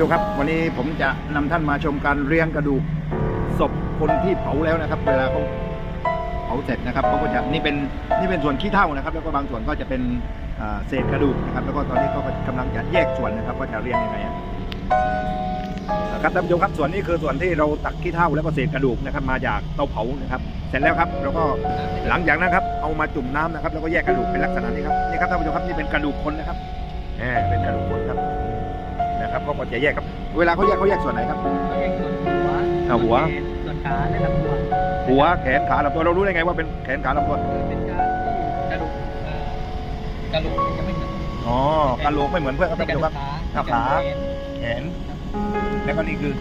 ท่านผู้ชมครับ วันนี้ผมจะนำท่านมาชมการเรียงกระดูกศพคนที่เผาแล้วนะครับ เวลาเขาเผาเสร็จนะครับเขาก็จะนี่เป็นนี่เป็นส่วนขี้เถ้านะครับ แล้วก็บางส่วนก็จะเป็นเศษกระดูกนะครับ แล้วก็ตอนนี้ก็กำลังจะแยกส่วนนะครับว่าจะเรียงยังไงอะครับท่านผู้ชมครับส่วนนี้คือส่วนที่เราตักขี้เถ้าแล้วก็เศษกระดูกนะครับ มาจากเตาเผานะครับ เสร็จแล้วครับแล้วก็หลังจากนั้นครับเอามาจุ่มน้ำนะครับ แล้วก็แยกกระดูกเป็นลักษณะนี้ครับนี่ครับท่านผู้ชมครับนี่เป็นกระดูกคนนะครับแหมเป็นกระดูกคน นะครับเขาก็จะแยกครับ เวลาเขาแยกเขาแยกส่วนไหนครับเขาแยกส่วนหัวอ่าหัว ส่วนขาและลำตัวหัวแขนขาลำตัวเรารู้ได้ไงว่าเป็นแขนขาลำตัวคือเป็นการที่กระดูกเอ่อกระดูกมันจะไม่เหมือนอ๋อกระโหลกไม่เหมือนเพื่อนครับนี่ท่านกระผู้ชดูมกครับ ขาครับนี่กระดูกแขน แล้วก็นี่คือ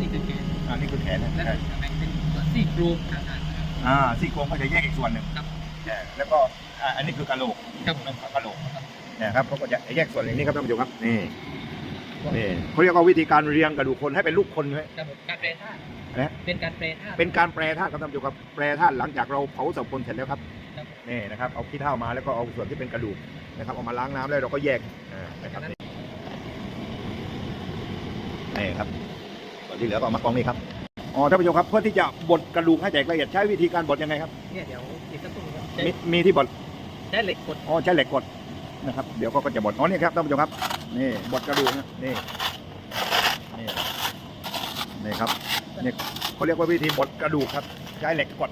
นี่คือแขนอ่านี่คือแขนนะและใช่แบ่งเป็นส่วนซี่โครงต่างๆนะครับ อ่าซี่โครงก็จะแยกอีกส่วนหนึ่งครับ ใช่แล้วก็อ่าอันนี้คือกระโหลก ครับนั่นคือกระโหลกเนี่ยครับเขาก็จะแยกส่วนอย่างนี้ครับท่านผู้ชมครับนี่ นี่เขาเรียกว่าวิธีการเรียงกระดูกคนให้เป็นรูปคนใช่ไหมกระดูกการแปรธาตุนะเป็นการแปรธาตุเป็นการแปรธาตุครับท่านผู้ชมครับแปรธาตุหลังจากเราเผาศพคนเสร็จแล้วครับครับนี่นะครับเอาขี้เถ้ามาแล้วก็เอาส่วนที่เป็นกระดูกนะครับเอามาล้างน้ำแล้วเราก็แยกอ่านะครับนี่นี่ครับส่วนที่เหลือก็เอามากองนี่ครับอ๋อท่านผู้ชมครับเพื่อที่จะบดกระดูกให้แตกละเอียดใช้วิธีการบดยังไงครับเนี่ยเดี๋ยวอีกสักครู่ครับใช้มีมีที่บดใช้เหล็กกดอ๋อใช้เหล็กกดนะครับเดี๋ยวก็ก็จะบดอ๋อนี่ครับท่านผู้ชมครับ นี่บดกระดูกนะนี่นี่นี่ครับนี่เขาเรียกว่าวิธีบดกระดูกครับ ใช้เหล็กกด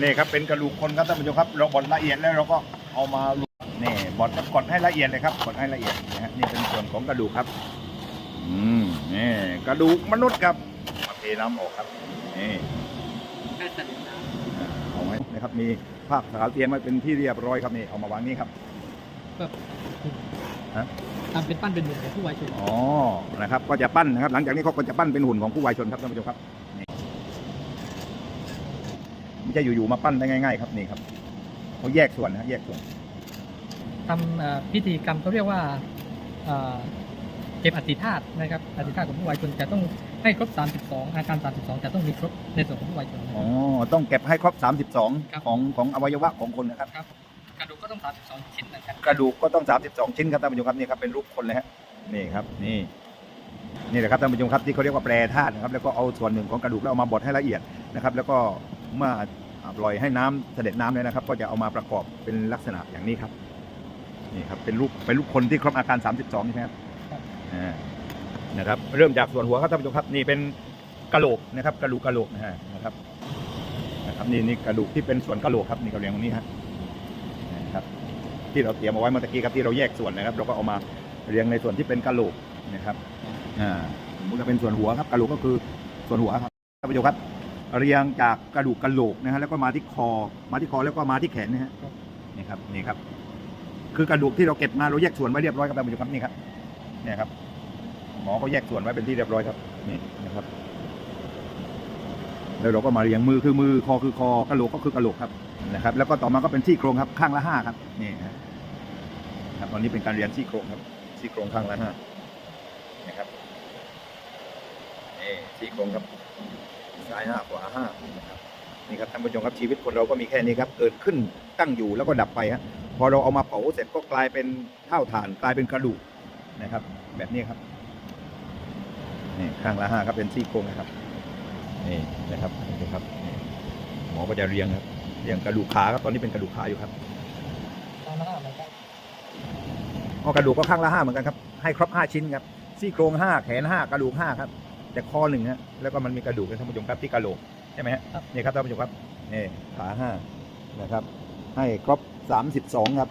นี่ครับเป็นกระดูกคนครับท่านผู้ชมครับ เราบดละเอียดแล้วเราก็เอามาลูบนี่บดก็กดให้ละเอียดเลยครับกดให้ละเอียดนะฮะนี่เป็นส่วนของกระดูกครับอืมนี่กระดูกมนุษย์ครับมาเทน้ำออกครับนี่การตัดน้อ่าเอาไว้นะครับมีภาพขาวเตียนไว้เป็นที่เรียบร้อยครับนี่เอามาวางนี่ครับฮะ ทำเป็นปั้นเป็นหมุนของผู้วายชนอ๋อนะครับก็จะปั้นนะครับ หลังจากนี้เขาก็จะปั้นเป็นหุ่นของผู้วายชนครับท่านผู้ชมครับนี่ไม่ใช่อยู่ๆมาปั้นได้ง่าย ๆ ครับนี่ครับเขาแยกส่วนนะแยกส่วนทำเอ่อพิธีกรรมเขาเรียกว่าเอ่อเก็บอธิธาตุนะครับอธิธาตุของผู้วายชนจะต้องให้ครบ 32 อาการ 32 จะต้องมีครบในส่วนของผู้วายชนนะคอ๋รัอบต้องเก็บให้ครบครับ32 ของของอวัยวะของคนนะครับ กระดูกก็ต้อง32ชิ้นนะครับกระดูกก็ต้อง 32 ชิ้นครับท่านผู้ชมครับนี่ครับเป็นรูปคนเลยฮะนี่ครับนี่นี่แหละครับท่านผู้ชมครับที่เขาเรียกว่าแปรธาตุนะครับแล้วก็เอาส่วนหนึ่งของกระดูกแล้วเอามาบดให้ละเอียดนะครับแล้วก็เมื่อปล่อยให้น้ำเสด็จน้ำเลยนะครับ ก็จะเอามาประกอบเป็นลักษณะอย่างนี้ครับนี่ครับเป็นรูปเป็นรูปคนที่ครบอาการ 32ใช่ไหมครับอ่านะครับเริ่มจากส่วนหัวครับท่านผู้ชมครับนี่เป็นกระโหลกนะครับกระดูกกระโหลกนะฮะนะครับนะครับนี่นี่กระดูกที่เป็นส่วนกระโหลกครับนี่กระเรียงตรงนี้ฮะนะครับ ที่เราเตรียมเอาไว้เมื่อกี้ครับที่เราแยกส่วนนะครับ เราก็เอามาเรียงในส่วนที่เป็นกระโหลกนะครับอ่าสมมติว่าเป็นส่วนหัวครับกระโหลกก็คือส่วนหัวครับท่านผู้ชมครับ เรียงจากกระดูกกระโหลกนะฮะแล้วก็มาที่คอมาที่คอแล้วก็มาที่แขนนะฮะนี่ครับนี่ครับ คือกระดูกที่เราเก็บมาเราแยกส่วนไว้เรียบร้อยครับท่านผู้ชมครับนี่ครับเนี่ยครับหมอก็แยกส่วนไว้เป็นที่เรียบร้อยครับนี่นะครับ แล้วเราก็มาเรียงมือคือมือคอคือคอกระโหลกก็คือกระโหลกครับนะครับ แล้วก็ต่อมาก็เป็นซี่โครงครับ ข้างละห้าครับนี่ครับตอนนี้เป็นการเรียนซี่โครงครับซี่โครงข้างละห้านะครับนี่ซี่โครงครับซ้ายห้าขวาห้านะครับนี่ครับท่านผู้ชมครับชีวิตคนเราก็มีแค่นี้ครับ เกิดขึ้นตั้งอยู่แล้วก็ดับไปฮะพอเราเอามาเผาเสร็จก็กลายเป็นเท่าฐานกลายเป็นกระดูกนะครับ แบบนี้ครับนี่ข้างละห้าครับเป็นซี่โครงนะครับ นี่นะครับนี่ครับนี่หมอก็จะเรียงครับเรียงกระดูกขาครับตอนนี้เป็นกระดูกขาอยู่ครับตอนนั้นนะครับอ๋อกระดูกก็ข้างละห้าเหมือนกันครับให้ครบห้าชิ้นครับซี่โครงห้าแขนห้ากระดูกห้าครับแต่คอหนึ่งฮะแล้วก็มันมีกระดูกนะท่านผู้ชมครับที่กระโหลกใช่ไหมฮะนี่ครับท่านผู้ชมครับนี่ขาห้านะครับ ให้ครบสามสิบสองครับ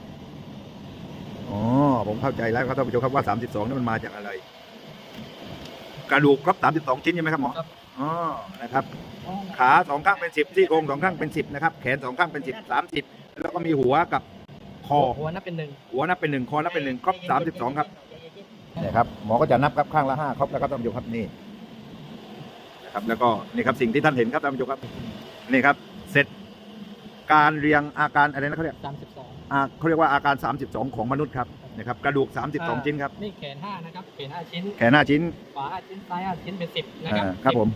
อ๋อผมเข้าใจแล้วครับท่านผู้ชมครับว่าสามสิบสองนี่มันมาจากอะไร กระดูกครบสามสิบสองชิ้นใช่ไหมครับหมอ อ๋อนะครับ ขาสองข้างเป็นสิบซี่โครงสองข้างเป็นสิบนะครับ แขนสองข้างเป็นสิบสามสิบแล้วก็มีหัวกับคอ หัวนับเป็นหนึ่งหัวนับเป็นหนึ่งคอนับเป็นหนึ่งครบสามสิบสองครับเนี่ยครับหมอก็จะนับครับข้างละห้าครบแล้วครับท่านผู้ชมครับนี่นะครับแล้วก็นี่ครับสิ่งที่ท่านเห็นครับท่านผู้ชมครับนี่ครับ เสร็จการเรียงอาการอะไรนะเขาเรียก32อ่าเขาเรียกว่าอาการ 32 ของมนุษย์ครับนะครับกระดูก 32 ชิ้นครับนี่แขน5นะครับแขน5ชิ้นแขนห้าชิ้นขวา5ชิ้นซ้าย5ชิ้นเป็น10นะครัอ่าครับผม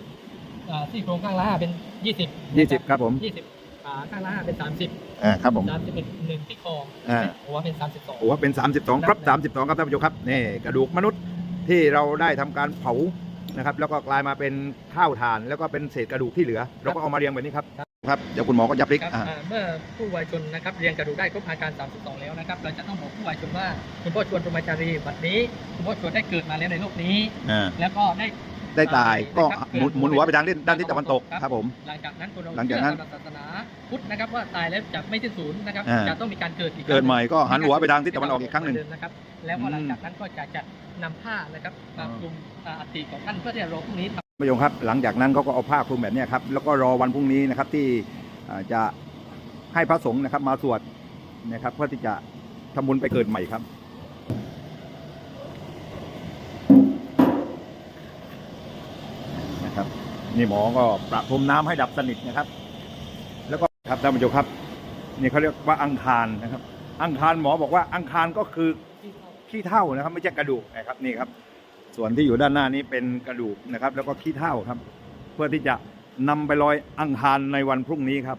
อ่าซี่โครงข้างละ5เป็น20 20ครับผม20ขาข้างล่างเป็นสามสิบอ่าครับผมสามสิบเอ็ดหนึ่งที่คออ่าหัวเป็นสามสิบสองโอ้เป็น32ครับ32ครับท่านผู้ชมครับนี่กระดูกมนุษย์ที่เราได้ทำการเผานะครับแล้วก็กลายมาเป็นข้าวถ่าน แล้วก็เป็นเศษกระดูกที่เหลือ เราก็เอามาเรียงแบบนี้ครับครับเดี๋ยวคุณหมอก็จะพลิกครับอ่าอ่าเมื่อผู้วัยชนนะครับเรียงกระดูกได้ครบอาการ 32 แล้วนะครับเราจะต้องบอกผู้วัยชนว่าคุณพ่อชวนพรหมจารีบัดนี้คุณพ่อชวนได้เกิดมาแล้วในโลกนี้อ่าแล้วก็ได้ ได้ตายก็นะครับหมุนหมุนหัวไปทางด้านด้านทิศตะวันตกครับครับผม หลังจากนั้นคนเราหลังจากนั้น เชื่อตมศาสนาพุทธนะครับว่าตายแล้วจะไม่สิ้นสูญนะครับอ่า จะต้องมีการเกิดอีกเกิดใหม่ก็หันหัวไปทางทิศตะวันออกอีกครั้งหนึ่งนะครับแล้วก็หลังจากนั้นก็จะจัดนำผ้านะครับมาอ่าคลุมอ่าอัฐิของท่านเพื่อที่จะรอพรุ่งนี้ทำผู้ชมครับหลังจากนั้นเขาก็เอาผ้าคลุมแบบเนี้ยครับแล้วก็รอวันพรุ่งนี้นะครับที่อ่าจะให้พระสงฆ์นะครับมาสวดนะครับเพื่อที่จะทำบุญไปเกิดใหม่ครับ นี่หมอก็ประพรมน้ำให้ดับสนิทนะครับ แล้วก็ครับท่านผู้ชมครับนี่เขาเรียกว่าอังคารนะครับ อังคารหมอบอกว่าอังคารก็คือขี้เท่านะครับ ไม่ใช่กระดูกนะครับนี่ครับ ส่วนที่อยู่ด้านหน้านี้เป็นกระดูกนะครับ แล้วก็ขี้เท่าครับ เพื่อที่จะนำไปลอยอังคารในวันพรุ่งนี้ครับ